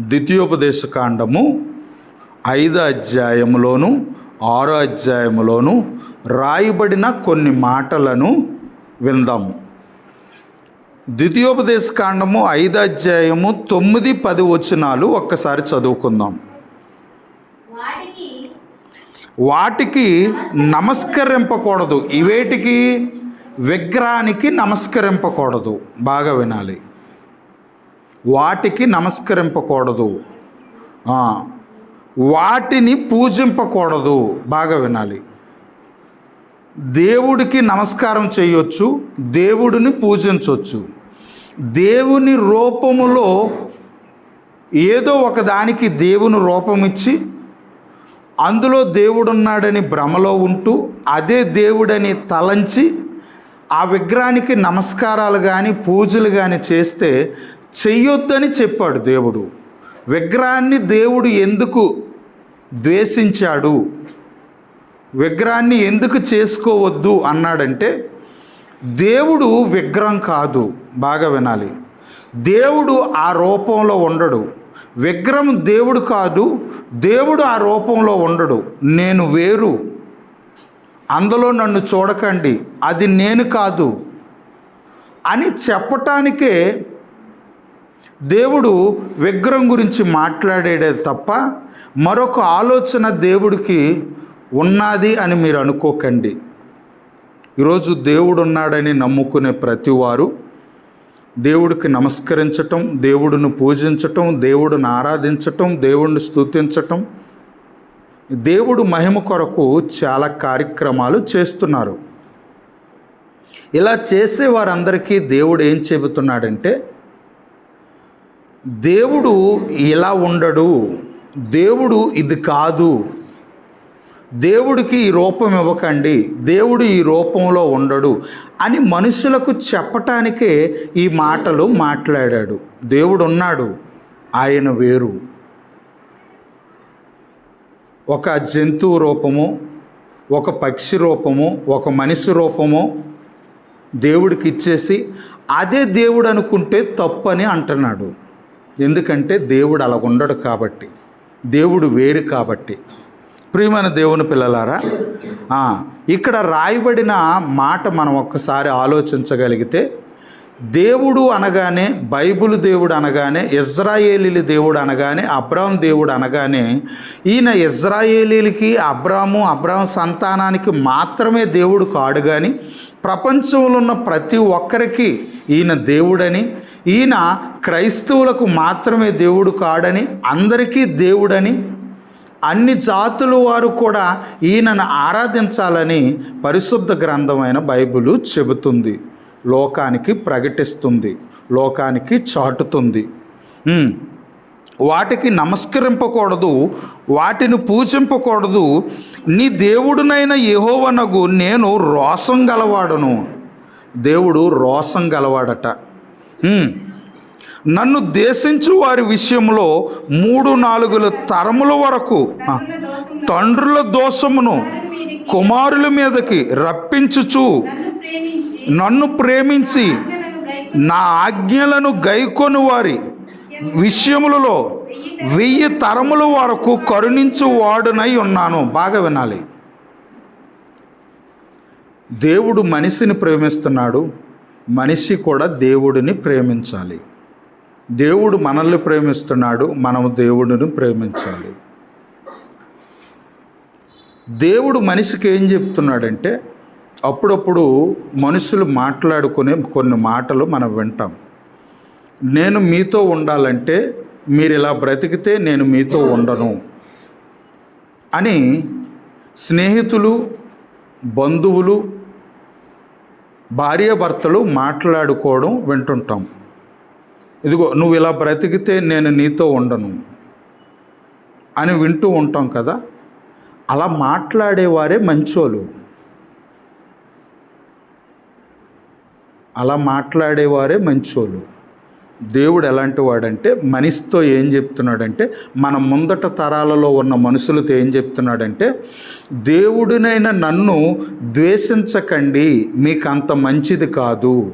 ద్వితీయోపదేశ కాండము ఐదో అధ్యాయములోను ఆరో అధ్యాయములోను రాయబడిన కొన్ని మాటలను విందాము. ద్వితీయోపదేశ కాండము ఐదో అధ్యాయము తొమ్మిది పది వచనాలు ఒక్కసారి చదువుకుందాం. వాటికి వాటికి నమస్కరింపకూడదు. ఇవేటికి విగ్రహానికి నమస్కరింపకూడదు. బాగా వినాలి. వాటికి నమస్కరింపకూడదు. వాటిని పూజింపకూడదు. బాగా వినాలి. దేవుడికి నమస్కారం చేయొచ్చు దేవుడిని పూజించవచ్చు దేవుని రూపములో ఏదో ఒక దానికి దేవుని రూపం ఇచ్చి అందులో దేవుడున్నాడని భ్రమలో ఉంటూ అదే దేవుడని తలంచి ఆ విగ్రహానికి నమస్కారాలు కానీ పూజలు కానీ చేస్తే చెయ్యొద్దని చెప్పాడు దేవుడు. విగ్రహాన్ని దేవుడు ఎందుకు ద్వేషించాడు? విగ్రహాన్ని ఎందుకు చేసుకోవద్దు అన్నాడంటే దేవుడు విగ్రహం కాదు. బాగా వినాలి. దేవుడు ఆ రూపంలో ఉండడు. విగ్రహం దేవుడు కాదు దేవుడు ఆ రూపంలో ఉండడు. నేను వేరు. అందులో నన్ను చూడకండి. అది నేను కాదు. అని చెప్పటానికే దేవుడు విగ్రహం గురించి మాట్లాడేదే తప్ప మరొక ఆలోచన దేవుడికి ఉన్నది అని మీరు అనుకోకండి. ఈరోజు దేవుడు ఉన్నాడని నమ్ముకునే ప్రతివారు దేవుడికి నమస్కరించటం దేవుడిని పూజించటం దేవుడిని ఆరాధించటం దేవుడిని స్తుతించటం దేవుడు మహిమ కొరకు చాలా కార్యక్రమాలు చేస్తున్నారు. ఇలా చేసే వారందరికీ దేవుడు ఏం చెబుతున్నాడంటే దేవుడు ఇలా ఉండడు. దేవుడు ఇది కాదు. దేవుడికి ఈ రూపం ఇవ్వకండి. దేవుడు ఈ రూపంలో ఉండడు అని మనుషులకు చెప్పటానికే ఈ మాటలు మాట్లాడాడు. దేవుడు ఉన్నాడు ఆయన వేరు. ఒక జంతువు రూపము ఒక పక్షి రూపము ఒక మనిషి రూపము దేవుడికి ఇచ్చేసి అదే దేవుడు అనుకుంటే తప్పు అని అంటున్నాడు. ఎందుకంటే దేవుడు అలా ఉండడు కాబట్టి. దేవుడు వేరు కాబట్టి. ప్రియమైన దేవుని పిల్లలారా ఇక్కడ రాయబడిన మాట మనం ఒక్కసారి ఆలోచించగలిగితే దేవుడు అనగానే బైబిల్ దేవుడు అనగానే ఇజ్రాయేలీల దేవుడు అనగానే అబ్రామ్ దేవుడు అనగానే ఈయన ఇజ్రాయేలీలకి అబ్రాము అబ్రామ్ సంతానానికి మాత్రమే దేవుడు కాడు కానీ ప్రపంచంలో ఉన్న ప్రతి ఒక్కరికి ఈయన దేవుడని ఈయన క్రైస్తవులకు మాత్రమే దేవుడు కాడని అందరికీ దేవుడని అన్ని జాతుల వారు కూడా ఈయనను ఆరాధించాలని పరిశుద్ధ గ్రంథమైన బైబిలు చెబుతుంది. లోకానికి ప్రకటిస్తుంది. లోకానికి చాటుతుంది. వాటికి నమస్కరింపకూడదు వాటిని పూజింపకూడదు. నీ దేవుడునైన యహోవనగు నేను రోసం గలవాడను. దేవుడు రోసం గలవాడట. నన్ను దేశించు వారి విషయంలో మూడు నాలుగుల తరముల వరకు తండ్రుల దోషమును కుమారుల మీదకి రప్పించుచు నన్ను ప్రేమించి నా ఆజ్ఞలను గైకొని వారి విషయములలో వెయ్యి తరముల వరకు కరుణించు వాడునై ఉన్నాను. బాగా వినాలి. దేవుడు మనిషిని ప్రేమిస్తున్నాడు. మనిషి కూడా దేవుడిని ప్రేమించాలి. దేవుడు మనల్ని ప్రేమిస్తున్నాడు. మనము దేవుడిని ప్రేమించాలి. దేవుడు మనిషికి ఏం చెప్తున్నాడంటే అప్పుడప్పుడు మనుషులు మాట్లాడుకునే కొన్ని మాటలు మనం వింటాం. నేను మీతో ఉండాలంటే మీరు ఇలా బ్రతికితే నేను మీతో ఉండను అని స్నేహితులు బంధువులు భార్యాభర్తలు మాట్లాడుకోవడం వింటుంటాం. ఇదిగో నువ్వు ఇలా బ్రతికితే నేను నీతో ఉండను అని వింటూ ఉంటాం కదా. అలా మాట్లాడేవారే మంచోలు అలా మాట్లాడేవారే మంచోళ్ళు. దేవుడు ఎలాంటి వాడంటే మనిషితో ఏం చెప్తున్నాడంటే మన ముందట తరాలలో ఉన్న మనుషులతో ఏం చెప్తున్నాడంటే దేవుడినైన నన్ను ద్వేషించకండి మీకు అంత మంచిది కాదు.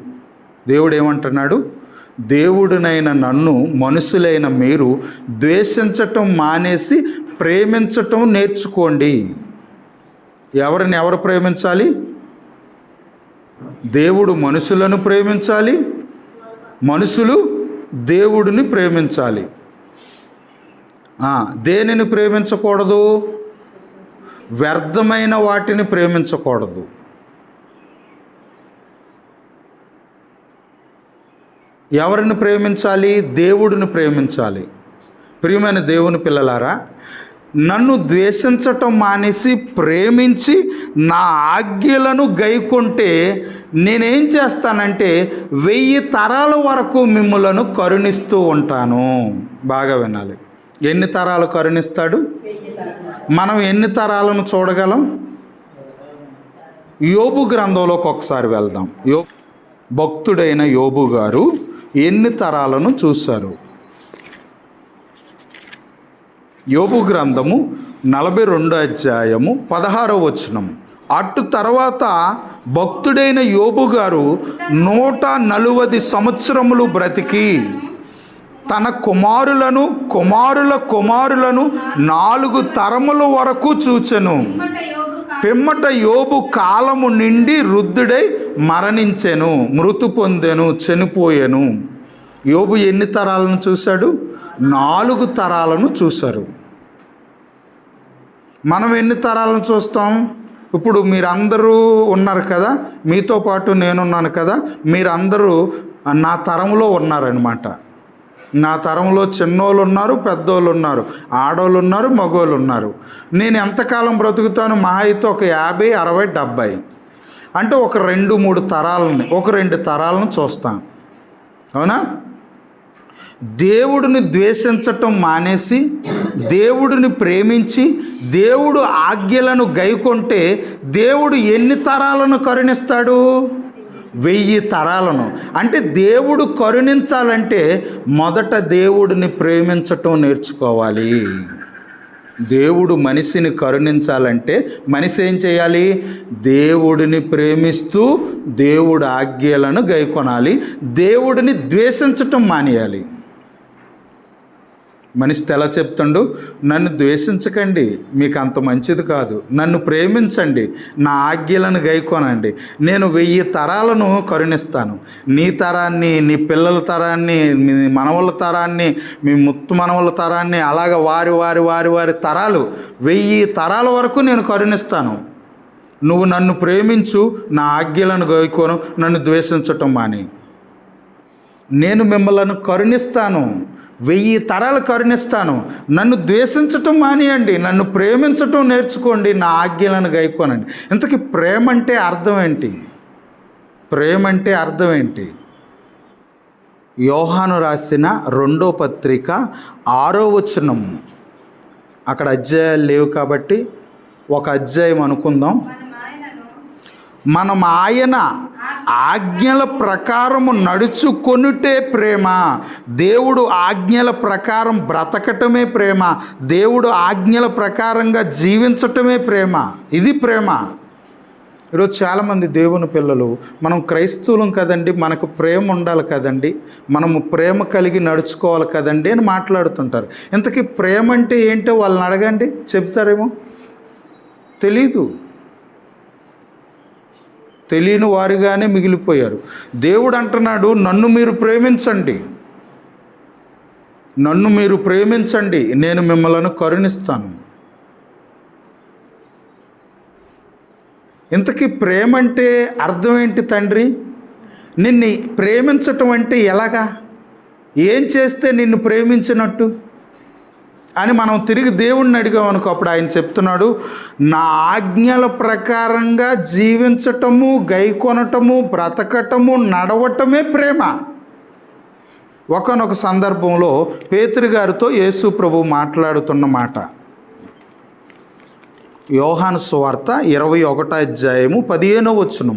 దేవుడు ఏమంటున్నాడు దేవుడినైన నన్ను మనుషులైన మీరు ద్వేషించటం మానేసి ప్రేమించటం నేర్చుకోండి. ఎవరిని ఎవరు ప్రేమించాలి? దేవుడు మనుషులను ప్రేమించాలి. మనుషులు దేవుడిని ప్రేమించాలి. దేనిని ప్రేమించకూడదు? వ్యర్థమైన వాటిని ప్రేమించకూడదు. ఎవరిని ప్రేమించాలి? దేవుడిని ప్రేమించాలి. ప్రియమైన దేవుని పిల్లలారా నన్ను ద్వేషించటం మానేసి ప్రేమించి నా ఆజ్ఞలను గైకొంటే నేనేం చేస్తానంటే వెయ్యి తరాల వరకు మిమ్మలను కరుణిస్తూ ఉంటాను. బాగా వినాలి. ఎన్ని తరాలు కరుణిస్తాడు? మనం ఎన్ని తరాలను చూడగలం? యోబు గ్రంథంలోకి ఒకసారి వెళ్దాం. యో భక్తుడైన యోబు గారు ఎన్ని తరాలను చూశారు? యోబు గ్రంథము నలభై రెండు అధ్యాయము పదహారో వచనం. అటు తర్వాత భక్తుడైన యోబు గారు నూట నలువది సంవత్సరములు బ్రతికి తన కుమారులను కుమారుల కుమారులను నాలుగు తరముల వరకు చూచెను. పిమ్మట యోబు కాలము నిండి వృద్ధుడై మరణించెను మృతు పొందెను చనిపోయెను. యోబు ఎన్ని తరాలను చూశాడు? నాలుగు తరాలను చూశారు. మనం ఎన్ని తరాలను చూస్తాం? ఇప్పుడు మీరందరూ ఉన్నారు కదా మీతో పాటు నేనున్నాను కదా మీరందరూ నా తరంలో ఉన్నారనమాట నా తరంలో చిన్నోళ్ళు ఉన్నారు పెద్దోళ్ళు ఉన్నారు ఆడోళ్ళు ఉన్నారు మగోళ్ళు ఉన్నారు నేను ఎంతకాలం బ్రతుకుతాను? మా అయితే ఒక యాభై అరవై డెబ్భై. అంటే ఒక రెండు మూడు తరాలని ఒక రెండు తరాలను చూస్తాను. అవునా? దేవుడిని ద్వేషించటం మానేసి దేవుడిని ప్రేమించి దేవుడు ఆజ్ఞలను గైకొంటే దేవుడు ఎన్ని తరాలను కరుణిస్తాడు? వెయ్యి తరాలను. అంటే దేవుడు కరుణించాలంటే మొదట దేవుడిని ప్రేమించటం నేర్చుకోవాలి. దేవుడు మనిషిని కరుణించాలంటే మనిషి ఏం చేయాలి? దేవుడిని ప్రేమిస్తూ దేవుడు ఆజ్ఞలను గైకొనాలి. దేవుడిని ద్వేషించటం మానేయాలి. మనిషి ఎలా చెప్తాడు నన్ను ద్వేషించకండి మీకు అంత మంచిది కాదు. నన్ను ప్రేమించండి నా ఆజ్ఞలను గైకోనండి. నేను వెయ్యి తరాలను కరుణిస్తాను. నీ తరాన్ని నీ పిల్లల తరాన్ని మీ మనవల తరాన్ని మీ ముత్తు మనవల తరాన్ని అలాగ వారి వారి వారి వారి తరాలు వెయ్యి తరాల వరకు నేను కరుణిస్తాను. నువ్వు నన్ను ప్రేమించు నా ఆజ్ఞలను గైకోను నన్ను ద్వేషించటం మాని. నేను మిమ్మల్ని కరుణిస్తాను. వెయ్యి తరాలు కరుణిస్తాను. నన్ను ద్వేషించటం మానేయండి. నన్ను ప్రేమించటం నేర్చుకోండి. నా ఆజ్ఞలను గైకోనండి. ఇంతకీ ప్రేమ అంటే అర్థం ఏంటి? ప్రేమ అంటే అర్థం ఏంటి? యోహాను రాసిన రెండో పత్రిక ఆరో వచనం. అక్కడ అధ్యాయాలు లేవు కాబట్టి ఒక అధ్యాయం అనుకుందాం. మనం ఆయన ఆజ్ఞల ప్రకారము నడుచుకొనుటే ప్రేమ. దేవుడు ఆజ్ఞల ప్రకారం బ్రతకటమే ప్రేమ. దేవుడు ఆజ్ఞల ప్రకారంగా జీవించటమే ప్రేమ. ఇది ప్రేమ. ఈరోజు చాలామంది దేవుని పిల్లలు మనం క్రైస్తవులం కదండి మనకు ప్రేమ ఉండాలి కదండి మనము ప్రేమ కలిగి నడుచుకోవాలి కదండి అని మాట్లాడుతుంటారు. ఇంతకీ ప్రేమ అంటే ఏంటో వాళ్ళని అడగండి చెప్తారేమో? తెలీదు. తెలియని వారిగానే మిగిలిపోయారు. దేవుడు అంటున్నాడు నన్ను మీరు ప్రేమించండి. నన్ను మీరు ప్రేమించండి. నేను మిమ్మల్ని కరుణిస్తాను. ఇంతకీ ప్రేమ అంటే అర్థం ఏంటి తండ్రి? నిన్ను ప్రేమించటం అంటే ఎలాగా? ఏం చేస్తే నిన్ను ప్రేమించినట్టు? అని మనం తిరిగి దేవుణ్ణి అడిగామనుకో అప్పుడు ఆయన చెప్తున్నాడు నా ఆజ్ఞల ప్రకారంగా జీవించటము గైకొనటము బ్రతకటము నడవటమే ప్రేమ. ఒకనొక సందర్భంలో పేతురు గారితో యేసు ప్రభు మాట్లాడుతున్న మాట. యోహాను సువార్త ఇరవై ఒకటో అధ్యాయము పదిహేనో వచ్చును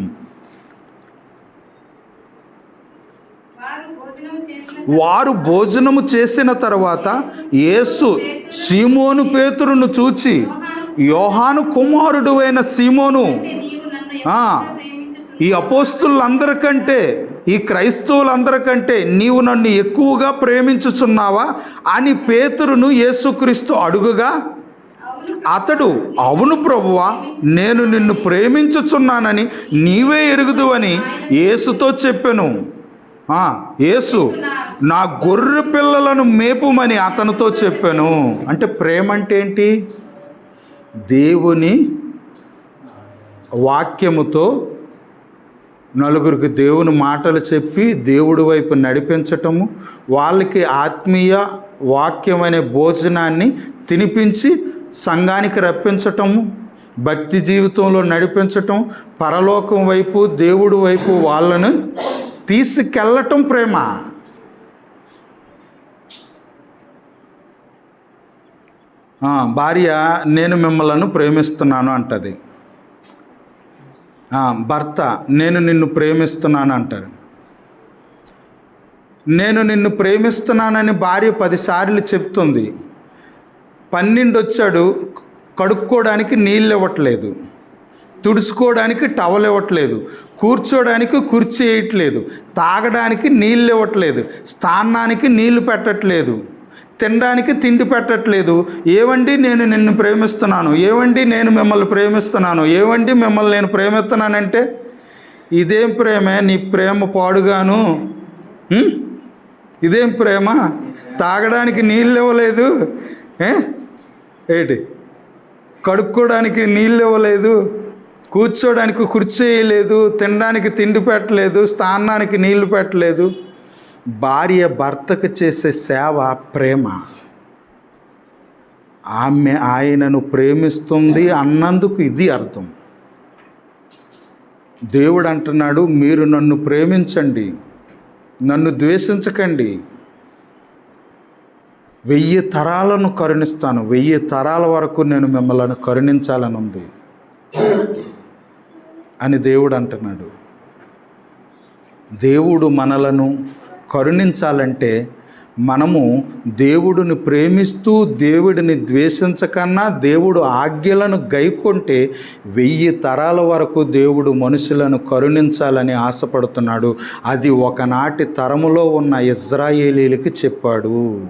వారు భోజనం చేసిన వారు భోజనము చేసిన తర్వాత యేసు సీమోను పేతురును చూచి యోహాను కుమారుడు అయిన సీమోను ఈ అపోస్తులందరికంటే ఈ క్రైస్తవులందరికంటే నీవు నన్ను ఎక్కువగా ప్రేమించుచున్నావా? అని పేతురును యేసుక్రీస్తు అడుగుగా అతడు అవును ప్రభువా నేను నిన్ను ప్రేమించుచున్నానని నీవే ఎరుగుదువని యేసుతో చెప్పాను. ఏసు యేసు నా గొర్రె పిల్లలను మేపుమని అతనితో చెప్పాను. అంటే ప్రేమ అంటే ఏంటి దేవుని వాక్యముతో నలుగురికి దేవుని మాటలు చెప్పి దేవుడి వైపు నడిపించటము వాళ్ళకి ఆత్మీయ వాక్యం అనే భోజనాన్ని తినిపించి సంఘానికి రప్పించటము భక్తి జీవితంలో నడిపించటం పరలోకం వైపు దేవుడి వైపు వాళ్ళను తీసుకెళ్ళటం ప్రేమ. భార్య నేను మిమ్మల్ని ప్రేమిస్తున్నాను అంటది. భర్త నేను నిన్ను ప్రేమిస్తున్నాను అంటారు. నేను నిన్ను ప్రేమిస్తున్నానని భార్య పదిసార్లు చెప్తుంది. పన్నెండు వచ్చాడు కడుక్కోవడానికి నీళ్ళు ఇవ్వట్లేదు తుడుచుకోవడానికి టవల్ ఇవ్వట్లేదు కూర్చోడానికి కుర్చీ వేయట్లేదు. తాగడానికి నీళ్ళు ఇవ్వట్లేదు స్థానానికి నీళ్ళు పెట్టట్లేదు. తినడానికి తిండి పెట్టట్లేదు. ఏవండి నేను నిన్ను ప్రేమిస్తున్నాను? ఏవండి నేను మిమ్మల్ని ప్రేమిస్తున్నాను? ఏవండి మిమ్మల్ని నేను ప్రేమిస్తున్నానంటే ఇదేం ప్రేమే? నీ ప్రేమ పాడుగాను. ఇదేం ప్రేమ? తాగడానికి నీళ్ళు ఇవ్వలేదు. ఏంటి? కడుక్కోవడానికి నీళ్ళు ఇవ్వలేదు. కూర్చోడానికి కుర్చీ లేదు. తినడానికి తిండి పెట్టలేదు. స్నానానికి నీళ్ళు పెట్టలేదు. భార్య భర్తకు చేసే సేవ ప్రేమ. ఆమె ఆయనను ప్రేమిస్తుంది అన్నందుకు ఇది అర్థం. దేవుడు అంటున్నాడు మీరు నన్ను ప్రేమించండి నన్ను ద్వేషించకండి. వెయ్యి తరాలను కరుణిస్తాను వెయ్యి తరాల వరకు నేను మిమ్మల్ని కరుణించాలని ఉంది అని దేవుడు అంటున్నాడు. దేవుడు మనలను కరుణించాలంటే మనము దేవుడిని ప్రేమిస్తూ దేవుడిని ద్వేషించకన్నా దేవుడు ఆజ్ఞలను గైకొంటే వెయ్యి తరాల వరకు దేవుడు మనుషులను కరుణించాలని ఆశపడుతున్నాడు. అది ఒకనాటి తరములో ఉన్న ఇజ్రాయేలీలకి చెప్పాడు.